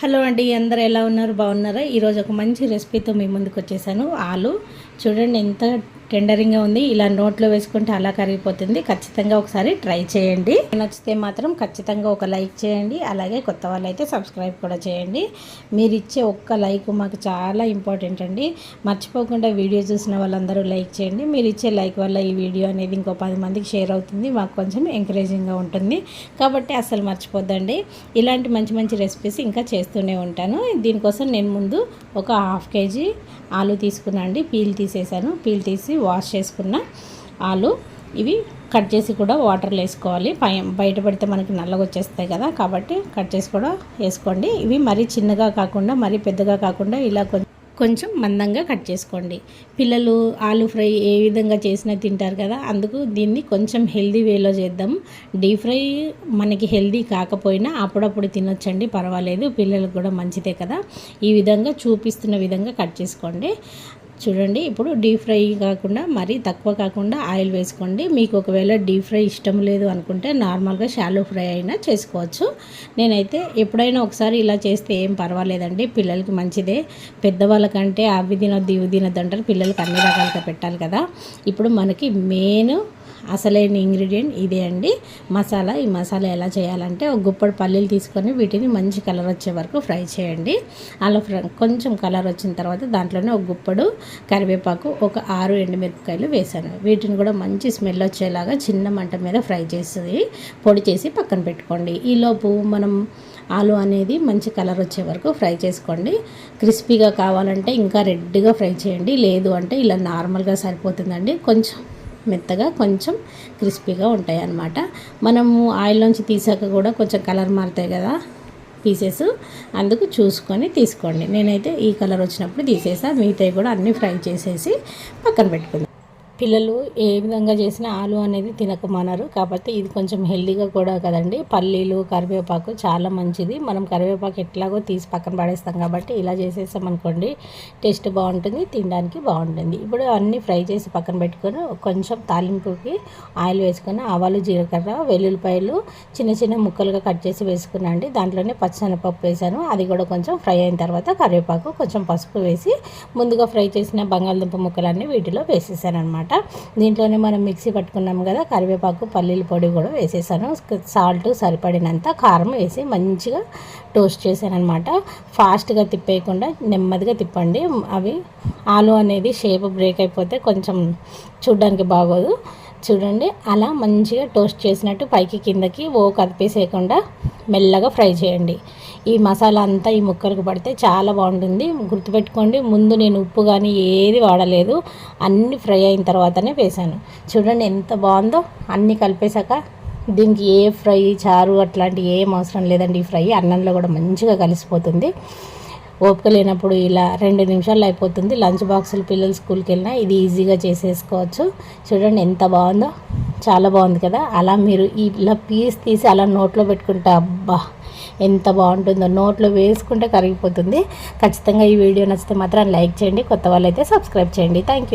Hello అండి అందరు ఎలా ఉన్నారు? బాగున్నారా? ఈరోజు ఒక మంచి రెసిపీతో మీ ముందుకు వచ్చేసాను. ఆలు. చూడండి ఎంత టెండరింగ్గా ఉంది. ఇలా నోట్లో వేసుకుంటే అలా కరిగిపోతుంది. ఖచ్చితంగా ఒకసారి ట్రై చేయండి. నచ్చితే మాత్రం ఖచ్చితంగా ఒక లైక్ చేయండి. అలాగే కొత్త వాళ్ళు అయితే సబ్స్క్రైబ్ కూడా చేయండి. మీరు ఇచ్చే ఒక్క లైక్ మాకు చాలా ఇంపార్టెంట్ అండి. మర్చిపోకుండా వీడియో చూసిన వాళ్ళందరూ లైక్ చేయండి. మీరు ఇచ్చే లైక్ వల్ల ఈ వీడియో అనేది ఇంకో పది మందికి షేర్ అవుతుంది. మాకు కొంచెం ఎంకరేజింగ్గా ఉంటుంది. కాబట్టి అసలు మర్చిపోద్దండి. ఇలాంటి మంచి మంచి రెసిపీస్ ఇంకా చేస్తూనే ఉంటాను. దీనికోసం నేను ముందు ఒక హాఫ్ కేజీ ఆలు తీసుకున్నాను అండి. పీల్ తీసేసాను పీల్ తీసి వాష్ చేసుకున్న ఆలు. ఇవి కట్ చేసి కూడా వాటర్లో వేసుకోవాలి. పై బయట పెడితే మనకి నల్లగా వచ్చేస్తాయి కదా కాబట్టి కట్ చేసి కూడా వేసుకోండి. ఇవి మరీ చిన్నగా కాకుండా మరీ పెద్దగా కాకుండా ఇలా కొంచెం కొంచెం మందంగా కట్ చేసుకోండి. పిల్లలు ఆలు ఫ్రై ఏ విధంగా చేసినా తింటారు కదా అందుకు దీన్ని కొంచెం హెల్దీ వేలో చేద్దాం. డీప్ ఫ్రై మనకి హెల్దీ కాకపోయినా అప్పుడప్పుడు తినొచ్చండి పర్వాలేదు. పిల్లలకు కూడా మంచిదే కదా. ఈ విధంగా చూపిస్తున్న విధంగా కట్ చేసుకోండి. చూడండి ఇప్పుడు డీప్ ఫ్రై కాకుండా మరీ తక్కువ కాకుండా ఆయిల్ వేసుకోండి. మీకు ఒకవేళ డీప్ ఫ్రై ఇష్టం లేదు అనుకుంటే నార్మల్గా షాలో ఫ్రై అయినా చేసుకోవచ్చు. నేనైతే ఎప్పుడైనా ఒకసారి ఇలా చేస్తే ఏం పర్వాలేదండి పిల్లలకి మంచిదే. పెద్దవాళ్ళకంటే అవి తినొద్దు ఇవి తినొద్దు అంటారు పిల్లలకి అన్ని రకాలుగా పెట్టాలి కదా. ఇప్పుడు మనకి మెయిన్ అసలైన ఇంగ్రీడియంట్ ఇదే అండి. మసాలా ఈ మసాలా ఎలా చేయాలంటే ఒక గుప్పడి పల్లీలు తీసుకొని వీటిని మంచి కలర్ వచ్చే వరకు ఫ్రై చేయండి. అలా కొంచెం కలర్ వచ్చిన తర్వాత దాంట్లోనే ఒక గుప్పడు కరివేపాకు ఒక ఆరు ఎండుమిరపకాయలు వేసాను వీటిని కూడా మంచి స్మెల్ వచ్చేలాగా చిన్న మంట మీద ఫ్రై చేసి పొడి చేసి పక్కన పెట్టుకోండి. ఈలోపు మనం ఆలు అనేది మంచి కలర్ వచ్చే వరకు ఫ్రై చేసుకోండి. క్రిస్పీగా కావాలంటే ఇంకా రెడ్గా ఫ్రై చేయండి. లేదు అంటే ఇలా నార్మల్గా సరిపోతుందండి. కొంచెం మెత్తగా కొంచెం క్రిస్పీగా ఉంటాయి అన్నమాట మనము ఆయిల్లోంచి తీసాక కూడా కొంచెం కలర్ మారుతాయి కదా. పీసెస్ అందుకు చూసుకొని తీసుకోండి. నేనైతే ఈ కలర్ వచ్చినప్పుడు తీసేసా. మిగతాయి కూడా అన్నీ ఫ్రై చేసేసి పక్కన పెట్టుకుందాం. పిల్లలు ఏ విధంగా చేసినా ఆలు అనేది తినకమన్నారు కాబట్టి ఇది కొంచెం హెల్దీగా కూడా కదండి. పల్లీలు కరివేపాకు చాలా మంచిది. మనం కరివేపాకు ఎట్లాగో తీసి పక్కన పడేస్తాం కాబట్టి ఇలా చేసేసాం అనుకోండి టేస్ట్ బాగుంటుంది తినడానికి బాగుంటుంది. ఇప్పుడు అన్నీ ఫ్రై చేసి పక్కన పెట్టుకొని కొంచెం తాలింపుకి ఆయిల్ వేసుకొని ఆవాలు జీలకర్ర వెల్లుల్లిపాయలు చిన్న చిన్న ముక్కలుగా కట్ చేసి వేసుకున్నా అండి. దాంట్లోనే పచ్చనపప్పు వేసాను. అది కూడా కొంచెం ఫ్రై అయిన తర్వాత కరివేపాకు కొంచెం పసుపు వేసి ముందుగా ఫ్రై చేసిన బంగాళదుంప ముక్కలన్నీ వీటిలో వేసేసాను అనమాట అనమాట దీంట్లోనే మనం మిక్సీ పట్టుకున్నాం కదా కరివేపాకు పల్లీల పొడి కూడా వేసేసాను. సాల్ట్ సరిపడినంత కారం వేసి మంచిగా టోస్ట్ చేశాను అనమాట ఫాస్ట్గా తిప్పేయకుండా నెమ్మదిగా తిప్పండి. అవి ఆలు అనేది షేప్ బ్రేక్ అయిపోతే కొంచెం చూడడానికి బాగోదు. చూడండి అలా మంచిగా టోస్ట్ చేసినట్టు పైకి కిందకి ఓ కదిపేసేయకుండా మెల్లగా ఫ్రై చేయండి. ఈ మసాలా అంతా ఈ ముక్కలకు పడితే చాలా బాగుంటుంది. గుర్తుపెట్టుకోండి ముందు నేను ఉప్పు కానీ ఏది వాడలేదు. అన్నీ ఫ్రై అయిన తర్వాతనే వేసాను చూడండి ఎంత బాగుందో. అన్నీ కలిపేశాక దీనికి ఏ ఫ్రై చారు అట్లాంటి ఏం అవసరం లేదండి ఈ ఫ్రై. అన్నంలో కూడా మంచిగా కలిసిపోతుంది. ఓపిక లేనప్పుడు ఇలా రెండు నిమిషాల్లో అయిపోతుంది. లంచ్ బాక్సులు పిల్లలు స్కూల్కి వెళ్ళినా ఇది ఈజీగా చేసేసుకోవచ్చు. చూడండి ఎంత బాగుందో. చాలా బాగుంది కదా. అలా మీరు ఇలా పీస్ తీసి అలా నోట్లో పెట్టుకుంటే అబ్బా ఎంత బాగుంటుందో. నోట్లో వేసుకుంటే కరిగిపోతుంది. ఖచ్చితంగా ఈ వీడియో నచ్చితే మాత్రం లైక్ చేయండి కొత్త వాళ్ళైతే సబ్స్క్రైబ్ చేయండి. Thank you.